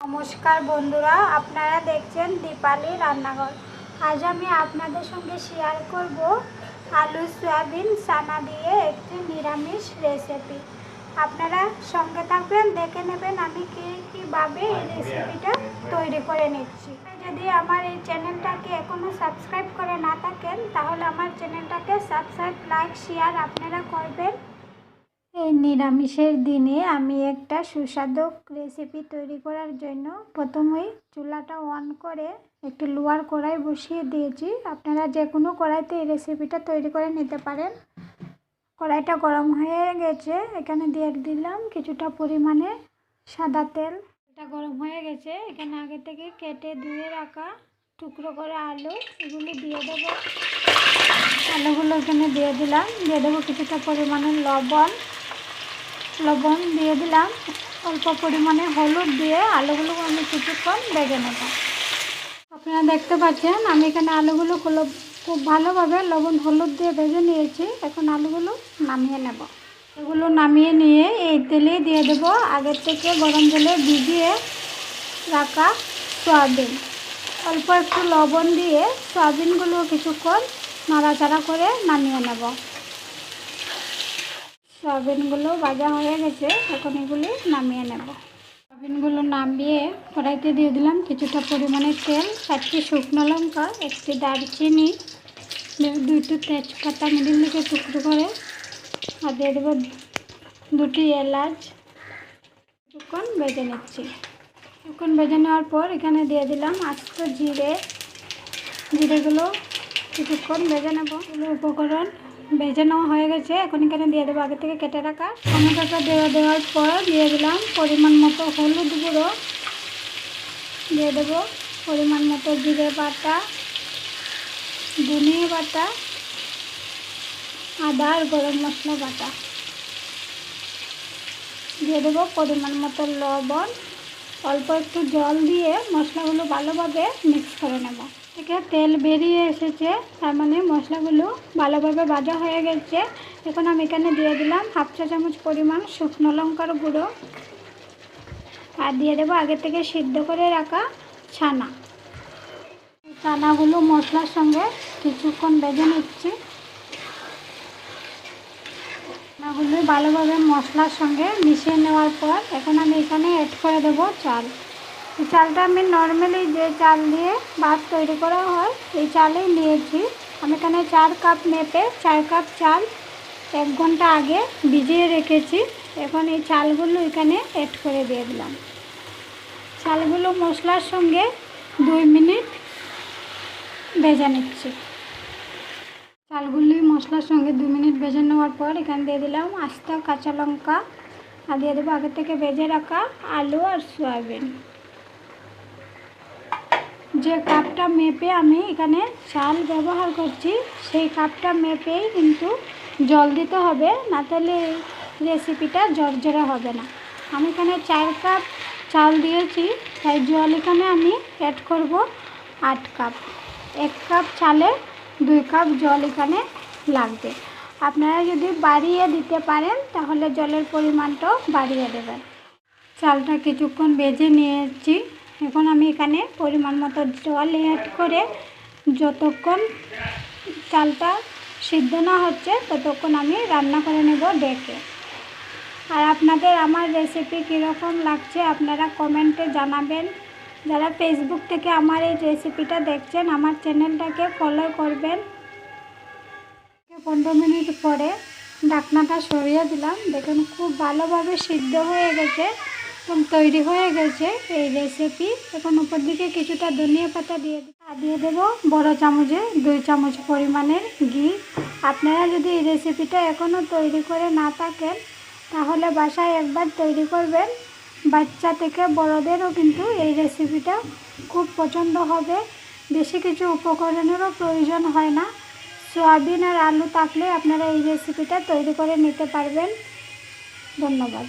নমস্কার বন্ধুরা, আপনারা দেখছেন দীপালি রান্নাঘর। আজ আমি আপনাদের সঙ্গে শেয়ার করব আলু, সয়াবিন, চানা দিয়ে একটি নিরামিষ রেসিপি আপনারা সঙ্গে থাকবেন, দেখে নেবেন আমি কী কীভাবে এই রেসিপিটা তৈরি করে নিচ্ছি। যদি আমার এই চ্যানেলটাকে এখনও সাবস্ক্রাইব করে না থাকেন, তাহলে আমার চ্যানেলটাকে সাবস্ক্রাইব লাইক শেয়ার আপনারা করবেন। এই নিরামিষের দিনে আমি একটা সুস্বাদু রেসিপি তৈরি করার জন্য প্রথমেই চুলাটা অন করে একটি লোয়ার কড়াই বসিয়ে দিয়েছি। আপনারা যে কোনো কড়াইতে এই রেসিপিটা তৈরি করে নিতে পারেন। কড়াইটা গরম হয়ে গেছে। এখানে দিয়ে দিলাম কিছুটা পরিমাণে সাদা তেল। এটা গরম হয়ে গেছে। এখানে আগে থেকে কেটে ধুয়ে রাখা টুকরো করে আলু। এগুলো দিয়ে দেবো। আলুগুলো এখানে দিয়ে দিলাম। দিয়ে দেবো কিছুটা পরিমাণে লবণ। লবণ দিয়ে দিলাম। অল্প পরিমাণে হলুদ দিয়ে আলুগুলো আমি কিছুক্ষণ ভেজে নেব। আপনারা দেখতে পাচ্ছেন, আমি এখানে আলুগুলো খুব ভালোভাবে লবণ হলুদ দিয়ে ভেজে নিয়েছি। এখন আলুগুলো নামিয়ে নেব। এগুলো নামিয়ে নিয়ে এই তেলে দিয়ে দেব। আগের থেকে গরম জলে ভিজিয়ে রাখা সয়াবিন। অল্প একটু লবণ দিয়ে সয়াবিনগুলো কিছুক্ষণ নাড়াচাড়া করে নামিয়ে নেব। সয়াবিনগুলো ভাজা হয়ে গেছে, এখন এগুলি নামিয়ে নেব। সয়াবিনগুলো নামিয়ে কড়াইতে দিয়ে দিলাম কিছুটা পরিমাণে তেল, চারটি শুকনো লঙ্কা, একটি দারচিনি দুটো তেজপাতা মিডিল দিকে টুকরো করে, আর দিয়ে দেবো দুটি এলাচ। কিছুক্ষণ বেজে নিচ্ছি। কিছুক্ষণ বেজে নেওয়ার পর এখানে দিয়ে দিলাম আস্ত জিরে। জিরেগুলো কিছুক্ষণ বেজে নেব। উপকরণ ভেজে নেওয়া হয়ে গেছে। এখন এখানে দিয়ে দেবো আগে থেকে কেটে রাখা টমেটোটা দেওয়া দেওয়ার পর দিয়ে দিলাম পরিমাণ মতো হলুদ গুঁড়ো। দিয়ে দেবো পরিমাণ মতো জিরে বাটা, ধনিয়া বাটা, আদা আর গরম মশলা বাটা। দিয়ে দেবো পরিমাণ মতো লবণ। অল্প একটু জল দিয়ে মশলাগুলো ভালোভাবে মিক্স করে নেব। থেকে তেল বেরিয়ে এসেছে, তার মানে মশলাগুলো ভালোভাবে ভাজা হয়ে গেছে। এখন আমি এখানে দিয়ে দিলাম হাফ চা চামচ পরিমাণ শুকনো লঙ্কার গুঁড়ো। আর দিয়ে দেবো আগে থেকে সিদ্ধ করে রাখা ছানা। ছানাগুলো মশলার সঙ্গে কিছুক্ষণ বেজে নিচ্ছি। ছানাগুলো ভালোভাবে মশলার সঙ্গে মিশিয়ে নেওয়ার পর এখন আমি এখানে অ্যাড করে দেবো চাল। চালটা আমি নর্মালি যে চাল দিয়ে ভাত তৈরি করা হয়, এই চালেই নিয়েছি। আমি এখানে চার কাপ মেপে, চার কাপ চাল এক ঘণ্টা আগে ভিজিয়ে রেখেছি। এখন এই চালগুলো এখানে অ্যাড করে দিয়ে দিলাম। চালগুলো মশলার সঙ্গে দুই মিনিট ভেজে নিচ্ছি। চালগুলি মশলার সঙ্গে দু মিনিট ভেজে নেওয়ার পর এখানে দিয়ে দিলাম আস্তা কাঁচা লঙ্কা। আর দিয়ে দেবো আগে থেকে ভেজে রাখা আলু আর সয়াবিন। যে কাপটা মেপে আমি এখানে চাল ব্যবহার করছি, সেই কাপটা মেপেই কিন্তু জল দিতে হবে, না তাহলে রেসিপিটা জর্জরা হবে না। আমি এখানে চার কাপ চাল দিয়েছি, তাই জল এখানে আমি অ্যাড করব আট কাপ এক কাপ চালে দুই কাপ জল এখানে লাগবে। আপনারা যদি বাড়িয়ে দিতে পারেন, তাহলে জলের পরিমাণটাও বাড়িয়ে দেবেন। চালটা কিছুক্ষণ বেজে নিয়েছি। এখন আমি এখানে পরিমাণ মতো জল অ্যাড করে যতক্ষণ চালটা সিদ্ধ না হচ্ছে, ততক্ষণ আমি রান্না করে নেব ডেকে। আর আপনাদের আমার রেসিপি কীরকম লাগছে আপনারা কমেন্টে জানাবেন। যারা ফেসবুক থেকে আমার এই রেসিপিটা দেখছেন, আমার চ্যানেলটাকে ফলো করবেন। পনেরো মিনিট পরে ঢাকনাটা সরিয়ে দিলাম। দেখুন, খুব ভালোভাবে সিদ্ধ হয়ে গেছে। এবং তৈরি হয়ে গেছে, এই রেসিপি এখন উপর দিকে কিছুটা ধনিয়া পাতা দিয়ে দিয়ে দেবো বড়ো চামচে, দুই চামচ পরিমাণের ঘি। আপনারা যদি এই রেসিপিটা এখনও তৈরি করে না থাকেন, তাহলে বাসায় একবার তৈরি করবেন। বাচ্চা থেকে বড়োদেরও কিন্তু এই রেসিপিটা খুব পছন্দ হবে। বেশি কিছু উপকরণেরও প্রয়োজন হয় না। সোয়াবিন আর আলু থাকলে আপনারা এই রেসিপিটা তৈরি করে নিতে পারবেন। ধন্যবাদ।